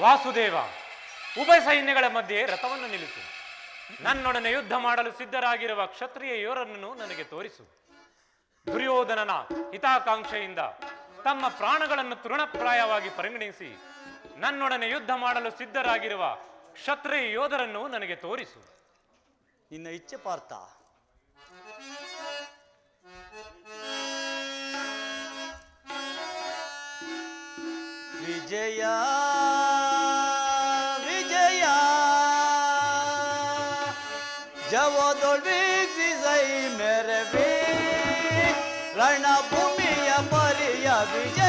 ವಾಸುದೇವ, ಉಭಯ ಸೈನ್ಯಗಳ ಮಧ್ಯೆ ರಥವನ್ನು ನಿಲ್ಲಿಸು. ನನ್ನೊಡನೆ ಯುದ್ಧ ಮಾಡಲು ಸಿದ್ಧರಾಗಿರುವ ಕ್ಷತ್ರಿಯ ಯೋರನ್ನು ನನಗೆ ತೋರಿಸು. ದುರ್ಯೋಧನನ ಹಿತಾಕಾಂಕ್ಷೆಯಿಂದ ತಮ್ಮ ಪ್ರಾಣಗಳನ್ನು ತೃಣಪ್ರಾಯವಾಗಿ ಪರಿಗಣಿಸಿ, ನನ್ನೊಡನೆ ಯುದ್ಧ ಮಾಡಲು ಸಿದ್ಧರಾಗಿರುವ ಕ್ಷತ್ರಿಯ ಯೋಧರನ್ನು ನನಗೆ ತೋರಿಸು. ನಿನ್ನ ಇಚ್ಛೆ ಪಾರ್ಥ. ವಿಜಯ ಪರಿಯ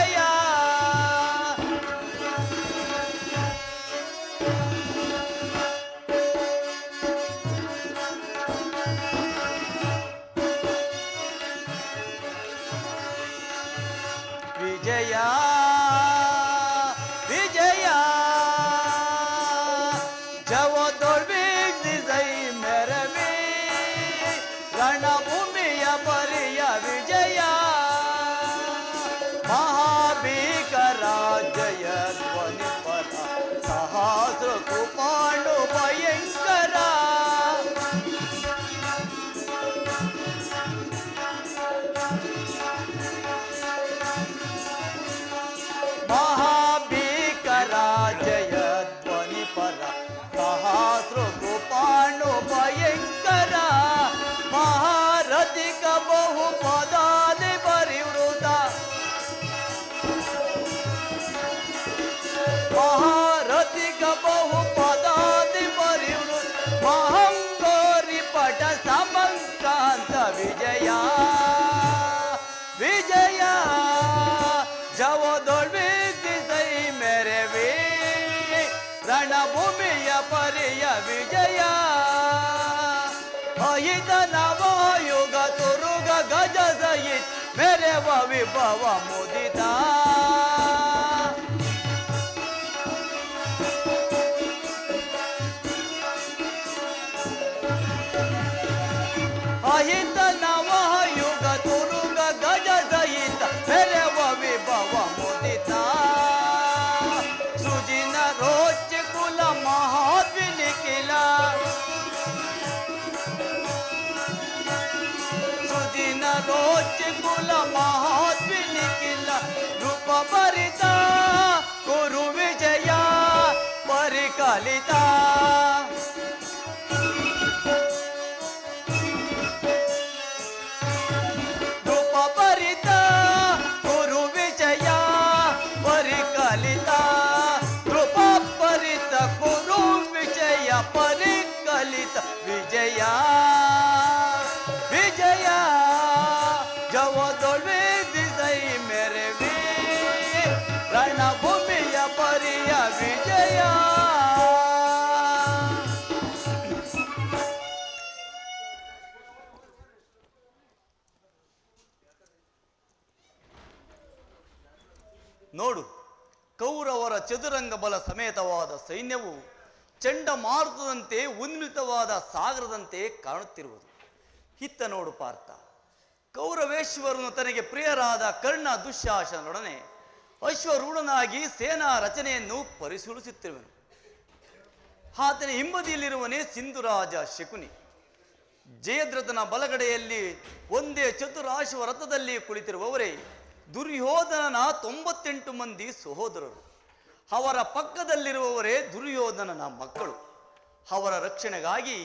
সহস্র जसयित मेरे बाबा मोदी मुदिता अहित ರೋಚ ಕುಲ ಮಹಾದ್ವಿ ನಿಖಿಲ ರೂಪ ಭರಿತ ಕುರು ವಿಜಯ ಪರಿಕಲಿತ ರೂಪ ಕೌರವರ ಚದುರಂಗ ಬಲ ಸಮೇತವಾದ ಸೈನ್ಯವು ಚಂಡಮಾರುತದಂತೆ ಉನ್ಮಿತವಾದ ಸಾಗರದಂತೆ ಕಾಣುತ್ತಿರುವುದು. ಹಿತ್ತ ನೋಡು ಪಾರ್ಥ. ಕೌರವೇಶ್ವರನು ತನಗೆ ಪ್ರಿಯರಾದ ಕರ್ಣ ದುಶ್ಯಾಸನೊಡನೆ ಅಶ್ವರೂಢನಾಗಿ ಸೇನಾ ರಚನೆಯನ್ನು ಪರಿಶೀಲಿಸುತ್ತಿರುವನು. ಆತನ ಹಿಂಬದಿಯಲ್ಲಿರುವನೇ ಸಿಂಧುರಾಜ ಶಕುನಿ. ಜಯದ್ರಥನ ಬಲಗಡೆಯಲ್ಲಿ ಒಂದೇ ಚತುರಾಶ್ವ ರಥದಲ್ಲಿ ಕುಳಿತಿರುವವರೇ ದುರ್ಯೋಧನನ ತೊಂಬತ್ತೆಂಟು ಮಂದಿ ಸಹೋದರರು. ಅವರ ಪಕ್ಕದಲ್ಲಿರುವವರೇ ದುರ್ಯೋಧನನ ಮಕ್ಕಳು. ಅವರ ರಕ್ಷಣೆಗಾಗಿ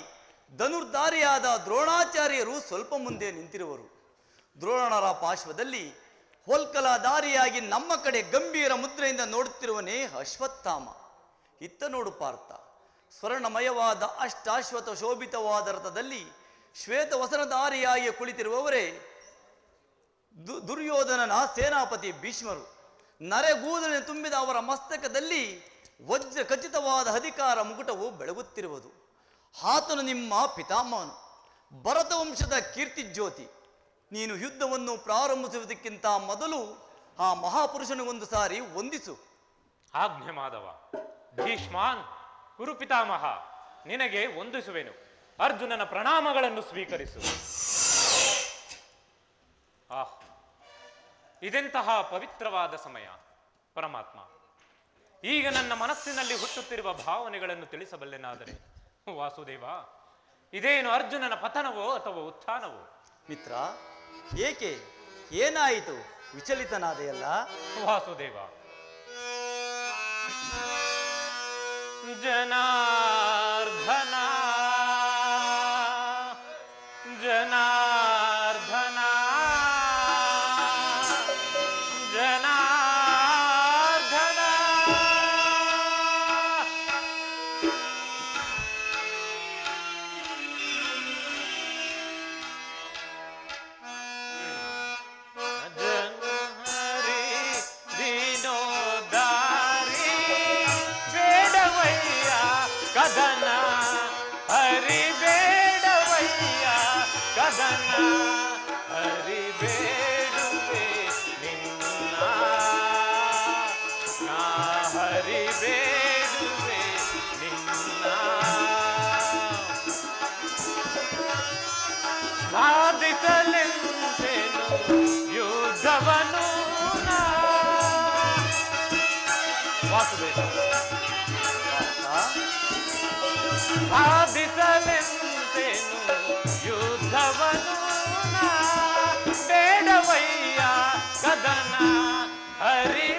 ಧನುರ್ಧಾರಿಯಾದ ದ್ರೋಣಾಚಾರ್ಯರು ಸ್ವಲ್ಪ ಮುಂದೆ ನಿಂತಿರುವರು. ದ್ರೋಣರ ಪಾರ್ಶ್ವದಲ್ಲಿ ಹೊಲ್ಕಲಧಾರಿಯಾಗಿ ನಮ್ಮ ಕಡೆ ಗಂಭೀರ ಮುದ್ರೆಯಿಂದ ನೋಡುತ್ತಿರುವನೇ ಅಶ್ವತ್ಥಾಮ. ಇತ್ತ ನೋಡು ಪಾರ್ಥ, ಸ್ವರ್ಣಮಯವಾದ ಅಷ್ಟಾಶ್ವತ ಶೋಭಿತವಾದ ರಥದಲ್ಲಿ ಶ್ವೇತ ವಸನಧಾರಿಯಾಗಿ ಕುಳಿತಿರುವವರೇ ದುರ್ಯೋಧನನ ಸೇನಾಪತಿ ಭೀಷ್ಮರು. ನರೆಗೂದಲಿನ ತುಂಬಿದ ಅವರ ಮಸ್ತಕದಲ್ಲಿ ವಜ್ರ ಖಚಿತವಾದ ಅಧಿಕಾರ ಮುಕುಟವು ಬೆಳಗುತ್ತಿರುವುದು. ಆತನು ನಿಮ್ಮ ಪಿತಾಮಹನು, ಭರತವಂಶದ ಕೀರ್ತಿ ಜ್ಯೋತಿ ನೀನು ಯುದ್ಧವನ್ನು ಪ್ರಾರಂಭಿಸುವುದಕ್ಕಿಂತ ಮೊದಲು ಆ ಮಹಾಪುರುಷನು ಒಂದು ಸಾರಿ ವಂದಿಸು. ಆಜ್ಞೆ ಮಾಧವ, ಭೀಷ್ಮಾನ್ ಕುರುಪಿತಾಮಹ ನಿನಗೆ ವಂದಿಸುವೆನು. ಅರ್ಜುನನ ಪ್ರಣಾಮಗಳನ್ನು ಸ್ವೀಕರಿಸು. ಆಹ್ ಇದೆಂತಹ ಪವಿತ್ರವಾದ ಸಮಯ? ಪರಮಾತ್ಮ. ಈಗ ನನ್ನ ಮನಸ್ಸಿನಲ್ಲಿ ಹುಟ್ಟುತ್ತಿರುವ ಭಾವನೆಗಳನ್ನು ತಿಳಿಸಬಲ್ಲೆನಾದರೆ? ವಾಸುದೇವ ಇದೇನು ಅರ್ಜುನನ ಪತನವೋ ಅಥವಾ ಉತ್ಥಾನವೋ? ಮಿತ್ರ ಏಕೆ? ಏನಾಯಿತು? ವಿಚಲಿತನಾದೆಯಲ್ಲ ವಾಸುದೇವ ಜನಾರ್ಧನ कदना बेड वैया कदना ಸಾಧಿಸಲೆಂತೆನು ಯುದ್ಧವನು ನಾ. ಬೇಡವಯ್ಯ ಕದನ ಹರಿ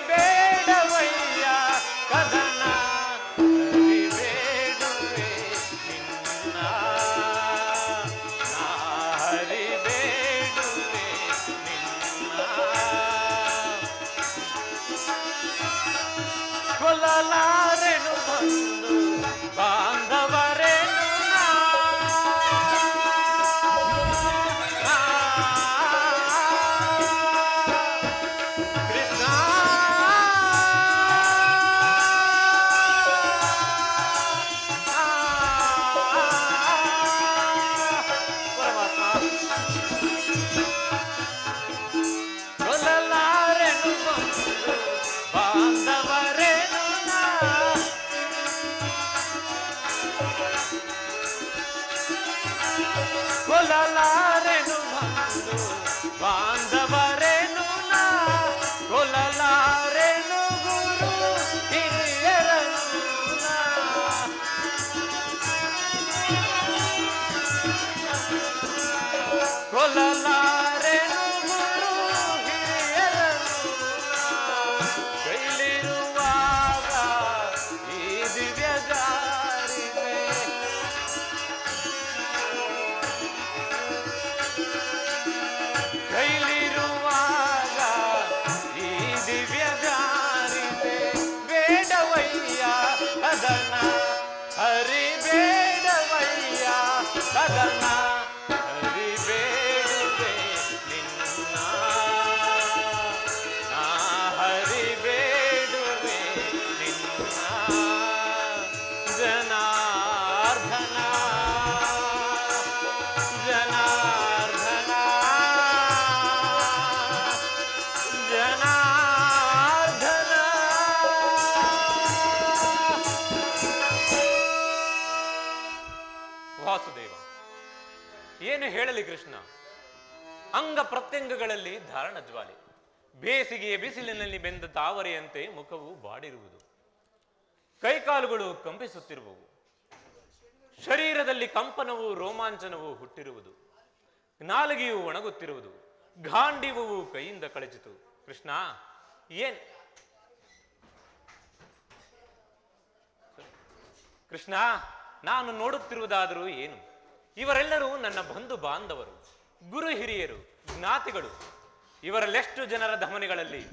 ಹೇಳಲಿ ಕೃಷ್ಣ. ಅಂಗ ಪ್ರತ್ಯಂಗಗಳಲ್ಲಿ ಧಾರಣ ಜ್ವಾಲೆ. ಬೇಸಿಗೆಯ ಬಿಸಿಲಿನಲ್ಲಿ ಬೆಂದ ತಾವರೆಯಂತೆ ಮುಖವು ಬಾಡಿರುವುದು. ಕೈಕಾಲುಗಳು ಕಂಪಿಸುತ್ತಿರುವವು. ಶರೀರದಲ್ಲಿ ಕಂಪನವು ರೋಮಾಂಚನವು ಹುಟ್ಟಿರುವುದು. ನಾಲಿಗೆಯು ಒಣಗುತ್ತಿರುವುದು. ಗಾಂಡಿವು ಕೈಯಿಂದ ಕಳಚಿತು. ಕೃಷ್ಣ, ಏನ್? ಕೃಷ್ಣ, ನಾನು ನೋಡುತ್ತಿರುವುದಾದರೂ ಏನು? ಇವರೆಲ್ಲರೂ ನನ್ನ ಬಂಧು ಬಾಂಧವರು, ಗುರು ಹಿರಿಯರು, ಜ್ಞಾತಿಗಳು. ಇವರಲ್ಲೆಷ್ಟು ಜನರ ಧಮನಿಗಳಲ್ಲಿ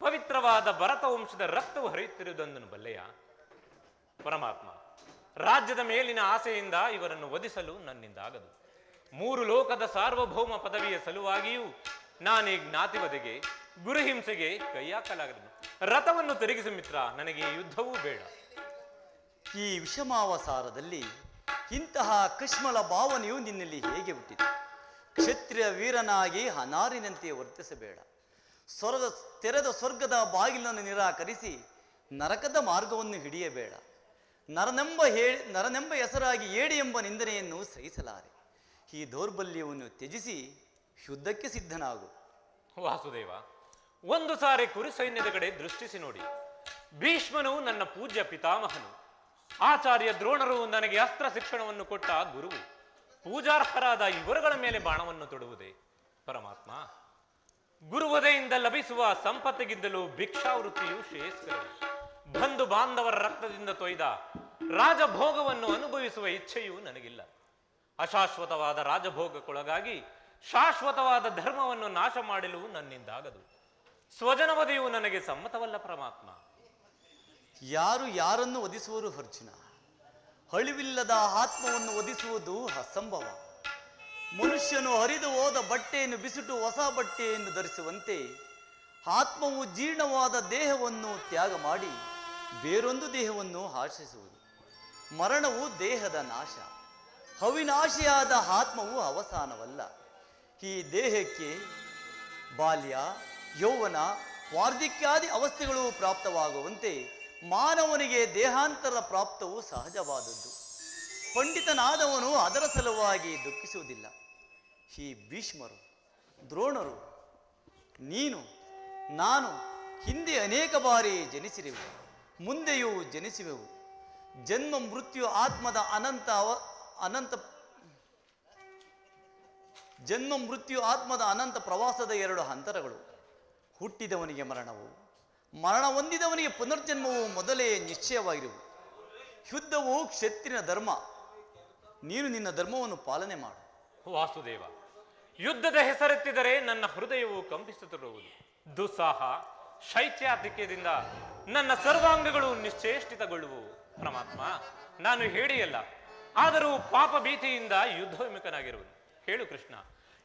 ಪವಿತ್ರವಾದ ಭರತ ವಂಶದ ರಕ್ತವು ಹರಿಯುತ್ತಿರುವುದನ್ನು ಬಲ್ಲೆಯ? ಪರಮಾತ್ಮ, ರಾಜ್ಯದ ಮೇಲಿನ ಆಸೆಯಿಂದ ಇವರನ್ನು ವಧಿಸಲು ನನ್ನಿಂದಾಗದು. ಮೂರು ಲೋಕದ ಸಾರ್ವಭೌಮ ಪದವಿಯ ಸಲುವಾಗಿಯೂ ನಾನೀ ಜ್ಞಾತಿವಧೆಗೆ, ಗುರುಹಿಂಸೆಗೆ ಕೈಯಾಕಲಾಗದನು. ರಥವನ್ನು ತಿರುಗಿಸು ಮಿತ್ರ, ನನಗೆ ಯುದ್ಧವೂ ಬೇಡ. ಈ ವಿಷಮಾವಸಾರದಲ್ಲಿ ಇಂತಹ ಕೃಷ್ಮಲ ಭಾವನೆಯು ನಿನ್ನಲ್ಲಿ ಹೇಗೆ ಹುಟ್ಟಿತು? ಕ್ಷತ್ರಿಯ ವೀರನಾಗಿ ಹನಾರಿನಂತೆ ವರ್ತಿಸಬೇಡ. ಸ್ವರ್ಗ ತೆರೆದ ಸ್ವರ್ಗದ ಬಾಗಿಲನ್ನು ನಿರಾಕರಿಸಿ ನರಕದ ಮಾರ್ಗವನ್ನು ಹಿಡಿಯಬೇಡ. ನರನೆಂಬ ಹೇಳಿ, ನರನೆಂಬ ಹೆಸರಾಗಿ ಏಡಿ ಎಂಬ ನಿಂದನೆಯನ್ನು ಸಹಿಸಲಾರೆ. ಈ ದೌರ್ಬಲ್ಯವನ್ನು ತ್ಯಜಿಸಿ ಶುದ್ಧಕ್ಕೆ ಸಿದ್ಧನಾಗು. ವಾಸುದೇವ, ಒಂದು ಸಾರಿ ಕುರಿ ಸೈನ್ಯದ ಕಡೆ ದೃಷ್ಟಿಸಿ ನೋಡಿ. ಭೀಷ್ಮನು ನನ್ನ ಪೂಜ್ಯ ಪಿತಾಮಹನು. ಆಚಾರ್ಯ ದ್ರೋಣರು ನನಗೆ ಅಸ್ತ್ರ ಶಿಕ್ಷಣವನ್ನು ಕೊಟ್ಟ ಗುರು. ಪೂಜಾರ್ಹರಾದ ಇವರುಗಳ ಮೇಲೆ ಬಾಣವನ್ನು ತೊಡುವುದೇ ಪರಮಾತ್ಮ. ಗುರುವದೆಯಿಂದ ಲಭಿಸುವ ಸಂಪತ್ತಿಗಿಂತಲೂ ಭಿಕ್ಷಾವೃತ್ತಿಯು ಶ್ರೇಷ್ಠ. ಬಂಧು ಬಾಂಧವರ ರಕ್ತದಿಂದ ತೊಯ್ದ ರಾಜಭೋಗವನ್ನು ಅನುಭವಿಸುವ ಇಚ್ಛೆಯೂ ನನಗಿಲ್ಲ. ಅಶಾಶ್ವತವಾದ ರಾಜಭೋಗಕ್ಕೊಳಗಾಗಿ ಶಾಶ್ವತವಾದ ಧರ್ಮವನ್ನು ನಾಶ ಮಾಡಲು ನನ್ನಿಂದಾಗದು. ಸ್ವಜನವದೆಯು ನನಗೆ ಸಮ್ಮತವಲ್ಲ ಪರಮಾತ್ಮ. ಯಾರು ಯಾರನ್ನು ಒದಿಸುವರು ಅರ್ಜುನ? ಅಳಿವಿಲ್ಲದ ಆತ್ಮವನ್ನು ಒದಿಸುವುದು ಅಸಂಭವ. ಮನುಷ್ಯನು ಹರಿದು ಹೋದ ಬಟ್ಟೆಯನ್ನು ಬಿಸಿಟು ಹೊಸ ಬಟ್ಟೆಯನ್ನು ಧರಿಸುವಂತೆ ಆತ್ಮವು ಜೀರ್ಣವಾದ ದೇಹವನ್ನು ತ್ಯಾಗ ಮಾಡಿ ಬೇರೊಂದು ದೇಹವನ್ನು ಆಶಿಸುವುದು ಮರಣವು ದೇಹದ ನಾಶ. ಅವಿನಾಶಿಯಾದ ಆತ್ಮವು ಅವಸಾನವಲ್ಲ. ಈ ದೇಹಕ್ಕೆ ಬಾಲ್ಯ, ಯೌವನ, ವಾರ್ಧಿಕ್ಯಾದಿ ಅವಸ್ಥೆಗಳು ಪ್ರಾಪ್ತವಾಗುವಂತೆ ಮಾನವನಿಗೆ ದೇಹಾಂತರ ಪ್ರಾಪ್ತವು ಸಹಜವಾದದ್ದು. ಪಂಡಿತನಾದವನು ಅದರ ಸಲುವಾಗಿ ದುಃಖಿಸುವುದಿಲ್ಲ. ಈ ಭೀಷ್ಮರು, ದ್ರೋಣರು, ನೀನು, ನಾನು ಹಿಂದೆ ಅನೇಕ ಬಾರಿ ಜನಿಸಿರೆವು ಮುಂದೆಯೂ ಜನಿಸುವೆವು ಜನ್ಮ, ಮೃತ್ಯು, ಆತ್ಮದ ಅನಂತ ಅನಂತ, ಜನ್ಮ, ಮೃತ್ಯು, ಆತ್ಮದ ಅನಂತ ಪ್ರವಾಸದ ಎರಡು ಹಂತರಗಳು ಹುಟ್ಟಿದವನಿಗೆ ಮರಣವು. ಮರಣ ಹೊಂದಿದವನಿಗೆ ಪುನರ್ಜನ್ಮವು ಮೊದಲೇ ನಿಶ್ಚಯವಾಗಿರುವುದು. ಯುದ್ಧವು ಕ್ಷತ್ರಿನ ಧರ್ಮ. ನೀನು ನಿನ್ನ ಧರ್ಮವನ್ನು ಪಾಲನೆ ಮಾಡು. ವಾಸುದೇವ, ಯುದ್ಧದ ಹೆಸರೆತ್ತಿದರೆ ನನ್ನ ಹೃದಯವು ಕಂಪಿಸುತ್ತಿರುವುದು. ದುಸ್ಸಾಹ, ಶೈತ್ಯಾಧಿಕ್ಯದಿಂದ ನನ್ನ ಸರ್ವಾಂಗಗಳು ನಿಶ್ಚೇಷ್ಟಿತಗೊಳ್ಳುವು. ಪರಮಾತ್ಮ, ನಾನು ಹೇಳಿಯಲ್ಲ, ಆದರೂ ಪಾಪ ಭೀತಿಯಿಂದ ಯುದ್ಧ ವಿಮುಖನಾಗಿರುವುದು ಹೇಳು ಕೃಷ್ಣ,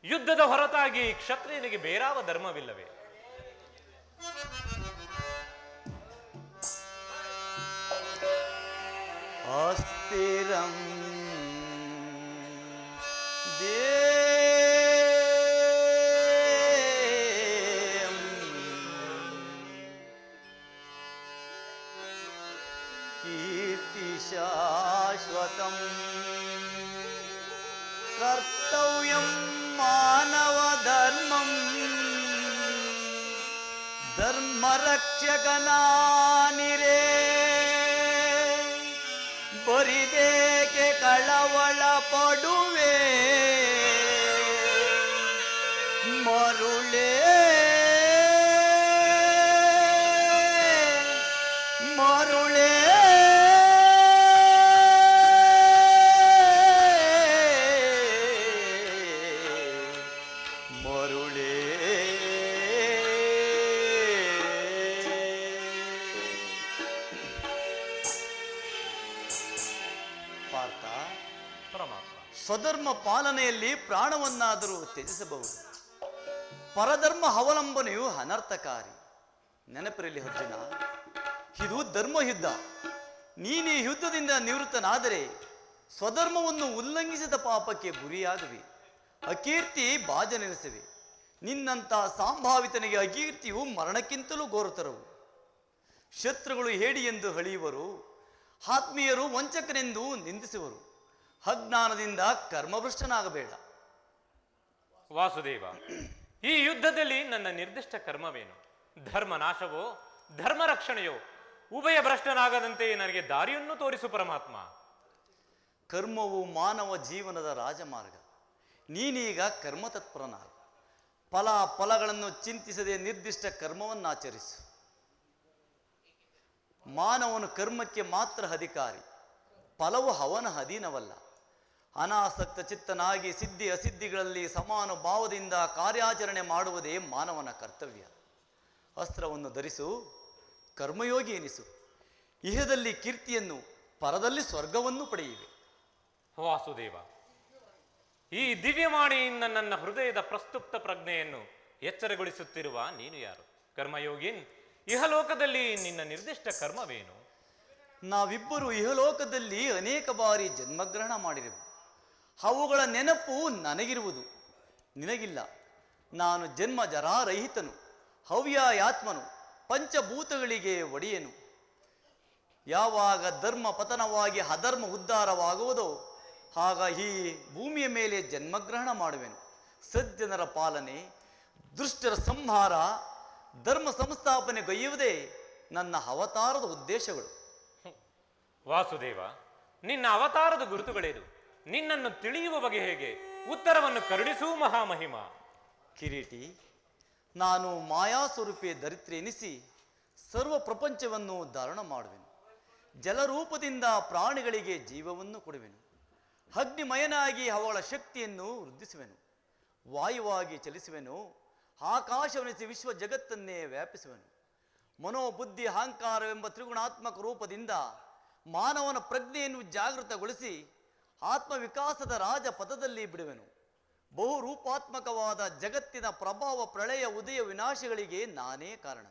ಯುದ್ಧದ ಹೊರತಾಗಿ ಕ್ಷತ್ರಿಯನಿಗೆ ಬೇರಾವ ಧರ್ಮವಿಲ್ಲವೇ? ಅಸ್ಥಿರಂ ದೇಯಂ ಕೀರ್ತಿ ಶಾಶ್ವತಂ ಕರ್ತವ್ಯಂ ಮಾನವ ಧರ್ಮಂ ಸ್ವಧರ್ಮ ಪಾಲನೆಯಲ್ಲಿ ಪ್ರಾಣವನ್ನಾದರೂ ತ್ಯಜಿಸಬಹುದು. ಪರಧರ್ಮ ಅವಲಂಬನೆಯು ಅನರ್ಥಕಾರಿ. ನೆನಪಿರಲಿ ಅರ್ಜುನ, ಇದು ಧರ್ಮ ಯುದ್ಧ. ನೀನು ಯುದ್ಧದಿಂದ ನಿವೃತ್ತನಾದರೆ ಸ್ವಧರ್ಮವನ್ನು ಉಲ್ಲಂಘಿಸಿದ ಪಾಪಕ್ಕೆ ಗುರಿಯಾಗುವೆ. ಅಕೀರ್ತಿ ಬಾಜನೆನಿಸುವೆ ನಿನ್ನಂಥ ಸಾಂಭಾವಿತನಿಗೆ ಅಕೀರ್ತಿಯು ಮರಣಕ್ಕಿಂತಲೂ ಘೋರತರವು. ಶತ್ರುಗಳು ಹೇಡಿ ಎಂದು ಹಳಿಯುವರು ಆತ್ಮೀಯರು ವಂಚಕನೆಂದು ನಿಂದಿಸುವರು. ಅಜ್ಞಾನದಿಂದ ಕರ್ಮಭ್ರಷ್ಟನಾಗಬೇಡ. ವಾಸುದೇವ ಈ ಯುದ್ಧದಲ್ಲಿ ನನ್ನ ನಿರ್ದಿಷ್ಟ ಕರ್ಮವೇನು? ಧರ್ಮ ನಾಶವೋ ಧರ್ಮ ರಕ್ಷಣೆಯೋ ಉಭಯ ಭ್ರಷ್ಟನಾಗದಂತೆ ನನಗೆ ದಾರಿಯನ್ನು ತೋರಿಸು ಪರಮಾತ್ಮ. ಕರ್ಮವು ಮಾನವ ಜೀವನದ ರಾಜಮಾರ್ಗ. ನೀನೀಗ ಕರ್ಮತತ್ಪರನಾಗ. ಫಲ ಫಲಗಳನ್ನು ಚಿಂತಿಸದೆ ನಿರ್ದಿಷ್ಟ ಕರ್ಮವನ್ನಾಚರಿಸು. ಮಾನವನು ಕರ್ಮಕ್ಕೆ ಮಾತ್ರ ಅಧಿಕಾರಿ. ಫಲವು ಅವನ ಅಧೀನವಲ್ಲ. ಅನಾಸಕ್ತ ಚಿತ್ತನಾಗಿ ಸಿದ್ಧಿ ಅಸಿದ್ಧಿಗಳಲ್ಲಿ ಸಮಾನ ಭಾವದಿಂದ ಕಾರ್ಯಾಚರಣೆ ಮಾಡುವುದೇ ಮಾನವನ ಕರ್ತವ್ಯ. ಅಸ್ತ್ರವನ್ನು ಧರಿಸು ಕರ್ಮಯೋಗಿ ಎನಿಸು. ಇಹದಲ್ಲಿ ಕೀರ್ತಿಯನ್ನು ಪರದಲ್ಲಿ ಸ್ವರ್ಗವನ್ನು ಪಡೆಯಿವೆ ವಾಸುದೇವ ಈ ದಿವ್ಯವಾಣಿಯಿಂದ ನನ್ನ ಹೃದಯದ ಪ್ರಸ್ತುಪ್ತ ಪ್ರಜ್ಞೆಯನ್ನು ಎಚ್ಚರಗೊಳಿಸುತ್ತಿರುವ ನೀನು ಯಾರು? ಕರ್ಮಯೋಗಿನ್ ಇಹಲೋಕದಲ್ಲಿ ನಿನ್ನ ನಿರ್ದಿಷ್ಟ ಕರ್ಮವೇನು? ನಾವಿಬ್ಬರು ಇಹಲೋಕದಲ್ಲಿ ಅನೇಕ ಬಾರಿ ಜನ್ಮಗ್ರಹಣ ಮಾಡಿರೆವು ಅವುಗಳ ನೆನಪು ನನಗಿರುವುದು. ನಿನಗಿಲ್ಲ. ನಾನು ಜನ್ಮ ಜರಾರಹಿತನು. ಹವ್ಯಾಯಾತ್ಮನು ಪಂಚಭೂತಗಳಿಗೆ ಒಡೆಯನು. ಯಾವಾಗ ಧರ್ಮ ಪತನವಾಗಿ ಅಧರ್ಮ ಉದ್ಧಾರವಾಗುವುದೋ, ಆಗ ಈ ಭೂಮಿಯ ಮೇಲೆ ಜನ್ಮಗ್ರಹಣ ಮಾಡುವೆನು. ಸಜ್ಜನರ ಪಾಲನೆ, ದುಷ್ಟರ ಸಂಹಾರ, ಧರ್ಮ ಸಂಸ್ಥಾಪನೆ ಗೈಯುವುದೇ ನನ್ನ ಅವತಾರದ ಉದ್ದೇಶಗಳು. ವಾಸುದೇವ, ನಿನ್ನ ಅವತಾರದ ಗುರುತುಗಳೇನು? ನಿನ್ನನ್ನು ತಿಳಿಯುವ ಬಗೆ ಹೇಗೆ? ಉತ್ತರವನ್ನು ಕರುಣಿಸು ಮಹಾಮಹಿಮ. ಕಿರೀಟಿ, ನಾನು ಮಾಯಾ ಸ್ವರೂಪಿ ಧರಿತ್ರಿ ಎನಿಸಿ ಸರ್ವ ಪ್ರಪಂಚವನ್ನು ಧಾರಣ ಮಾಡುವೆನು. ಜಲರೂಪದಿಂದ ಪ್ರಾಣಿಗಳಿಗೆ ಜೀವವನ್ನು ಕೊಡುವೆನು. ಅಗ್ನಿಮಯನಾಗಿ ಅವಳ ಶಕ್ತಿಯನ್ನು ವೃದ್ಧಿಸುವೆನು. ವಾಯುವಾಗಿ ಚಲಿಸುವೆನು. ಆಕಾಶವನಿಸಿ ವಿಶ್ವ ಜಗತ್ತನ್ನೇ ವ್ಯಾಪಿಸುವೆನು. ಮನೋಬುದ್ಧಿ ಅಹಂಕಾರವೆಂಬ ತ್ರಿಗುಣಾತ್ಮಕ ರೂಪದಿಂದ ಮಾನವನ ಪ್ರಜ್ಞೆಯನ್ನು ಜಾಗೃತಗೊಳಿಸಿ ಆತ್ಮವಿಕಾಸದ ರಾಜ ಪದದಲ್ಲಿ ಬಿಡುವೆನು. ಬಹುರೂಪಾತ್ಮಕವಾದ ಜಗತ್ತಿನ ಪ್ರಭಾವ ಪ್ರಳಯ ಉದಯ ವಿನಾಶಗಳಿಗೆ ನಾನೇ ಕಾರಣ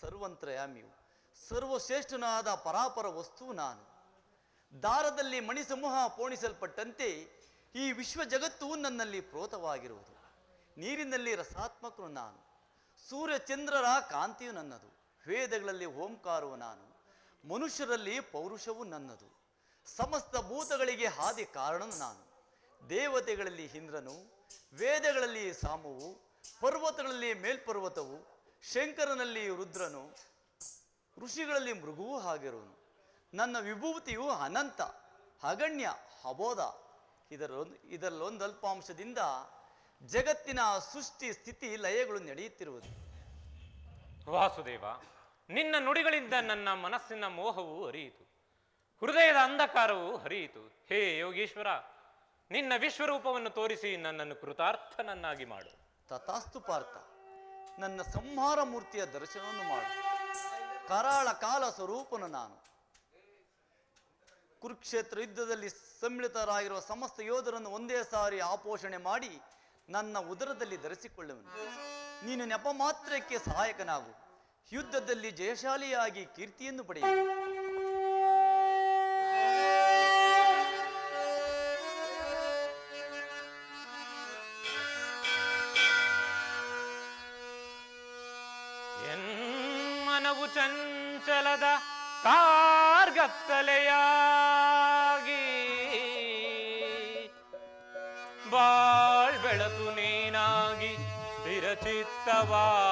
ಸರ್ವಂತ್ರಯಾಮಿಯು, ಸರ್ವಶ್ರೇಷ್ಠನಾದ ಪರಾಪರ ವಸ್ತು ನಾನು. ದಾರದಲ್ಲಿ ಮಣಿಸಮೂಹ ಪೋಣಿಸಲ್ಪಟ್ಟಂತೆ ಈ ವಿಶ್ವ ಜಗತ್ತು ನನ್ನಲ್ಲಿ ಪ್ರೋತವಾಗಿರುವುದು. ನೀರಿನಲ್ಲಿ ರಸಾತ್ಮಕನು ನಾನು. ಸೂರ್ಯ ಚಂದ್ರರ ಕಾಂತಿಯು ನನ್ನದು. ವೇದಗಳಲ್ಲಿ ಓಂಕಾರವು ನಾನು. ಮನುಷ್ಯರಲ್ಲಿ ಪೌರುಷವು ನನ್ನದು. ಸಮಸ್ತ ಭೂತಗಳಿಗೆ ಹಾದಿ ಕಾರಣನು ನಾನು. ದೇವತೆಗಳಲ್ಲಿ ಇಂದ್ರನು, ವೇದಗಳಲ್ಲಿ ಸಾಮವು, ಪರ್ವತಗಳಲ್ಲಿ ಮೇಲ್ಪರ್ವತವು, ಶಂಕರನಲ್ಲಿ ರುದ್ರನು, ಋಷಿಗಳಲ್ಲಿ ಮೃಗುವೂ ಹಾಗಿರುವನು. ನನ್ನ ವಿಭೂತಿಯು ಅನಂತ, ಅಗಣ್ಯ ಅಬೋಧ ಇದರೊಂದು ಇದರಲ್ಲೊಂದು ಅಲ್ಪಾಂಶದಿಂದ ಜಗತ್ತಿನ ಸೃಷ್ಟಿ ಸ್ಥಿತಿ ಲಯಗಳು ನಡೆಯುತ್ತಿರುವುದು. ವಾಸುದೇವ, ನಿನ್ನ ನುಡಿಗಳಿಂದ ನನ್ನ ಮನಸ್ಸಿನ ಮೋಹವು ಹರಿಯಿತು ಹೃದಯದ ಅಂಧಕಾರವು ಹರಿಯಿತು. ಹೇ ಯೋಗೀಶ್ವರ, ನಿನ್ನ ವಿಶ್ವರೂಪವನ್ನು ತೋರಿಸಿ ನನ್ನನ್ನು ಕೃತಾರ್ಥನನ್ನಾಗಿ ಮಾಡು. ತಥಾಸ್ತು ಪಾರ್ಥ, ನನ್ನ ಸಂಹಾರ ಮೂರ್ತಿಯ ದರ್ಶನವನ್ನು ಮಾಡು. ಕರಾಳ ಕಾಲ ಸ್ವರೂಪನು ನಾನು. ಕುರುಕ್ಷೇತ್ರ ಯುದ್ಧದಲ್ಲಿ ಸಮ್ಮಿಳಿತರಾಗಿರುವ ಸಮಸ್ತ ಯೋಧರನ್ನು ಒಂದೇ ಸಾರಿ ಆಪೋಷಣೆ ಮಾಡಿ ನನ್ನ ಉದರದಲ್ಲಿ ಧರಿಸಿಕೊಳ್ಳುವನು. ನೀನು ನೆಪ ಮಾತ್ರಕ್ಕೆ ಸಹಾಯಕನಾಗು. ಯುದ್ಧದಲ್ಲಿ ಜಯಶಾಲಿಯಾಗಿ ಕೀರ್ತಿಯನ್ನು ಪಡೆಯುವ ಚಂಚಲದ ಕಾರ್ಗತ್ತಲೆಯಾಗಿ. ಬಾಳ್ ಬೆಳಕು ನೀನಾಗಿ ಸ್ಥಿರಚಿತ್ತವಾಯಿತೋ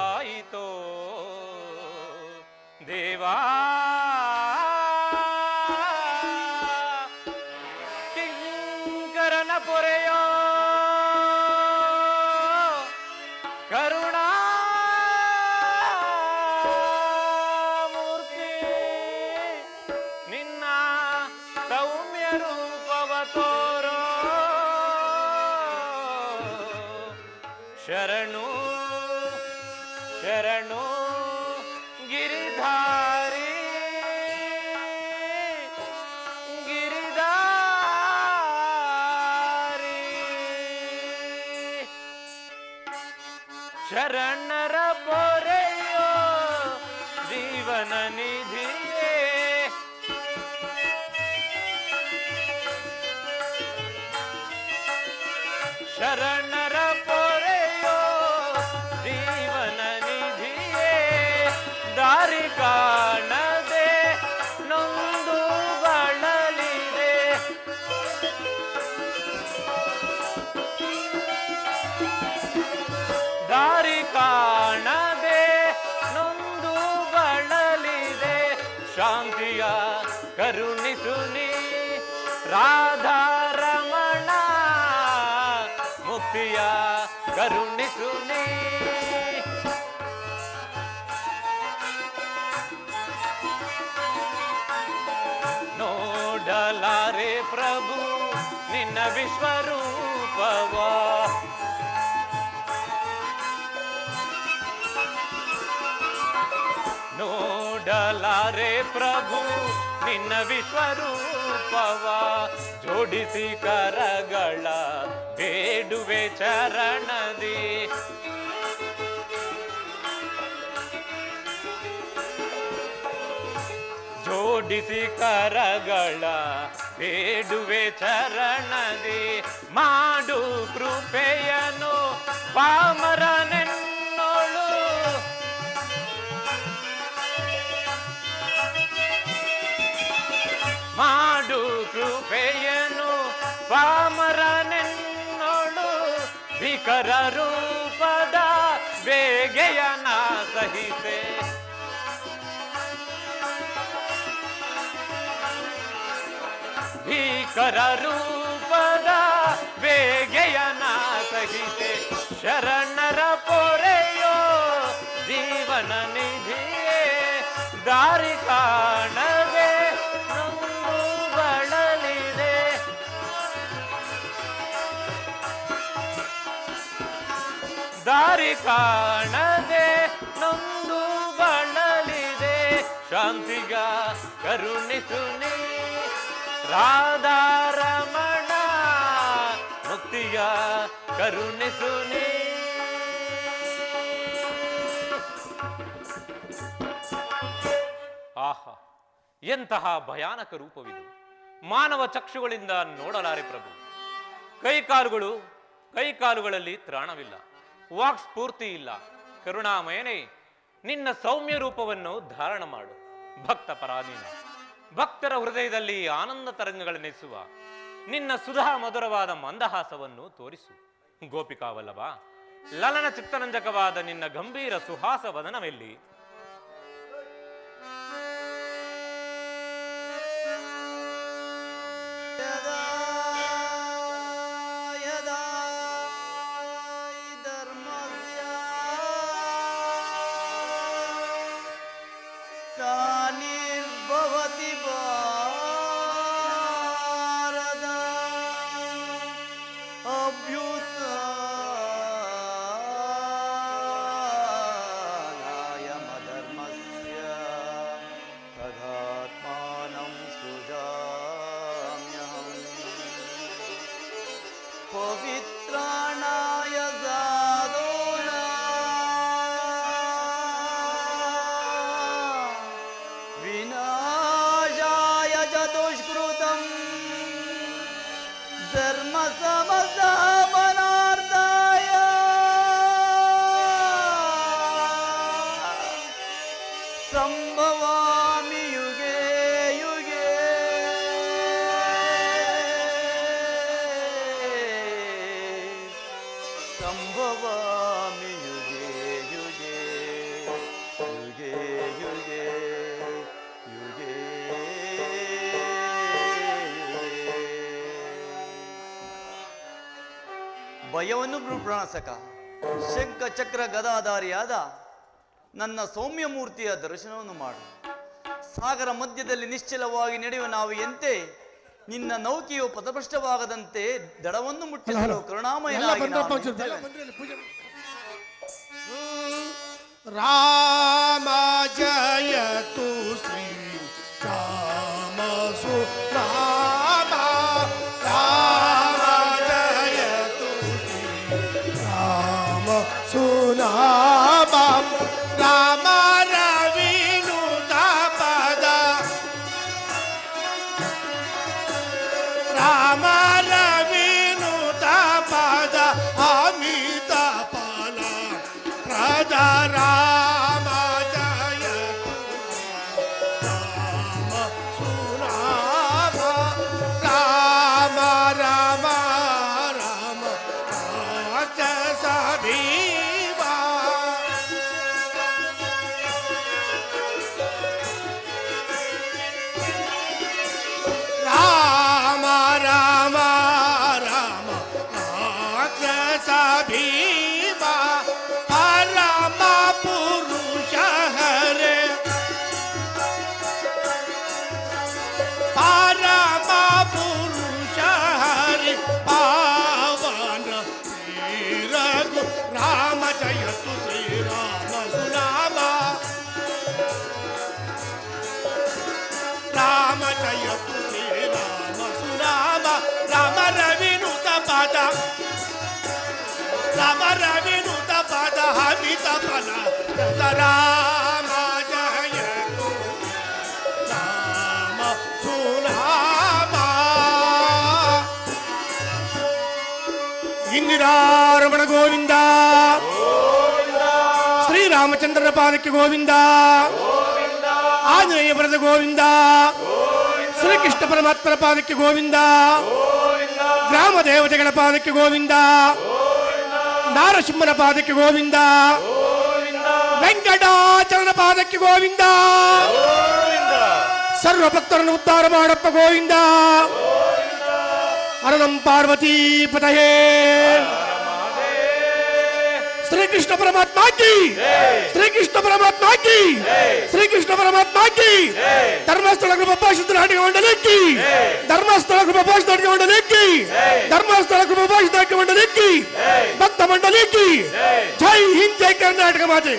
ಶರಣರ ನಿನ್ನ ವಿಶ್ವರೂಪವ. ನೋಡಲಾರೆ ಪ್ರಭು ನಿನ್ನ ವಿಶ್ವರೂಪವ. ಜೋಡಿಸಿ ಕರಗಳ ಬೇಡುವೆ ಚರಣದಿ. ಜೋಡಿಸಿ ಕರಗಳ ಬೇಡುವೆ ಚರಣದಿ ಮಾಡು ಕೃಪೆಯನು ಪಾಮರನೆನ್ನೋಳು. ಮಾಡು ಕೃಪೆಯನು ಪಾಮರನೆನ್ನೋಳು. ವಿಕರ ರೂಪದ ಬೇಗೆಯನ ಸಹಿತೆ ಕರರೂಪದ ಬೇಗೆಯ ನಾಥಗಿದೆ ಶರಣರ ಪೊರೆಯೋ ಜೀವನ ನಿಧಿಯೇ ದಾರಿ ಕಾಣವೆ ಬಳಲಿದೆ ದಾರಿ ಕಾಣದೆ ರಾಧಾರಮಣ ಮುಕ್ತಿಯ ಕರುಣಿಸು ನೀ ಆಹಾ, ಎಂತಹ ಭಯಾನಕ ರೂಪವಿದು. ಮಾನವ ಚಕ್ಷುಗಳಿಂದ ನೋಡಲಾರೆ ಪ್ರಭು. ಕೈಕಾಲುಗಳು ಕೈಕಾಲುಗಳಲ್ಲಿ ತ್ರಾಣವಿಲ್ಲ. ವಾಕ್ ಸ್ಫೂರ್ತಿ ಇಲ್ಲ. ಕರುಣಾಮಯನೇ, ನಿನ್ನ ಸೌಮ್ಯ ರೂಪವನ್ನು ಧಾರಣ ಮಾಡು. ಭಕ್ತ ಪರಾಧೀನ. ಭಕ್ತರ ಹೃದಯದಲ್ಲಿ ಆನಂದ ತರಂಗಗಳನ್ನೆಸುವ ನಿನ್ನ ಸುಧಾ ಮಧುರವಾದ ಮಂದಹಾಸವನ್ನು ತೋರಿಸು. ಗೋಪಿಕಾವಲ್ಲವ, ಲಲನ ಚಿತ್ತರಂಜಕವಾದ ನಿನ್ನ ಗಂಭೀರ ಸುಹಾಸ ವದನವೆಲ್ಲಿ? ಭಯವನ್ನು ಪ್ರಾಣಸಕ. ಶಂಖ ಚಕ್ರ ಗದಾಧಾರಿಯಾದ ನನ್ನ ಸೌಮ್ಯ ಮೂರ್ತಿಯ ದರ್ಶನವನ್ನು ಮಾಡು. ಸಾಗರ ಮಧ್ಯದಲ್ಲಿ ನಿಶ್ಚಲವಾಗಿ ನಡೆಯುವ ನಾವು ಎಂತೆ ನಿನ್ನ ನೌಕೆಯು ಪಥಭ್ರಷ್ಟವಾಗದಂತೆ ದಡವನ್ನು ಮುಟ್ಟಿಸಲು ಎಲ್ಲ ರಾಮ ಜಯ ತು ಶ್ರೀ. ರಾಮ ಜಯತು రామ జయతు రామ సురామ రామ రవినుత పద రామ రవినుత పద హవిత పద రామ జయతు రామ సురామ ఇందిరారమణ గోవింద శ్రీరామచంద్ర పాదకి గోవిందా ఆంజనేయ భరత గోవిందా ಶ್ರೀಕೃಷ್ಣ ಪರಮಾತ್ಮನ ಪಾದಕ್ಕೆ ಗೋವಿಂದ ಗ್ರಾಮ ದೇವತೆಗಳ ಪಾದಕ್ಕೆ ಗೋವಿಂದ ನಾರಸಿಂಹನ ಪಾದಕ್ಕೆ ಗೋವಿಂದ ವೆಂಕಟಾಚಲನ ಪಾದಕ್ಕೆ ಗೋವಿಂದ ಸರ್ವ ಭಕ್ತರನ್ನು ಉದ್ಧಾರ ಮಾಡಪ್ಪ ಗೋವಿಂದ ಅನನಂ ಪಾರ್ವತಿ ಪತಯೇ ಶ್ರೀಕೃಷ್ಣ ಪರಮಾತ್ಮ ಕಿ! ಶ್ರೀಕೃಷ್ಣ ಪರಮಾತ್ಮ ಕಿ! ಶ್ರೀಕೃಷ್ಣ ಪರಮಾತ್ಮ ಕಿ! ಧರ್ಮಸ್ಥಳ ಕೃಪಾಶಿತ ನಾಟಕ ಮಂಡಲಕ್ಕಿ ಧರ್ಮಸ್ಥಳ ಕೃಪಾಶಿತ ನಾಟಕ ಮಂಡಲಕ್ಕಿ ಧರ್ಮಸ್ಥಳ ಕೃಪಾಶಿತ ನಾಟಕ ಮಂಡಲಕ್ಕಿ ಭಕ್ತ ಮಂಡಲಕ್ಕಿ ಜೈ ಹಿಂದ್, ಜೈ ಕರ್ನಾಟಕ ಮಾತೆ!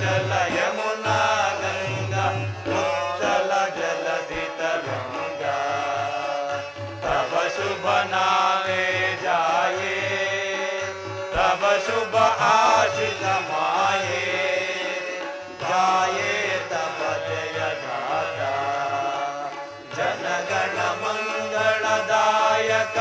जल यमुना गङ्गा शुभ नाये जाये तव शुभ आशित माये जनगण मङ्गल दयक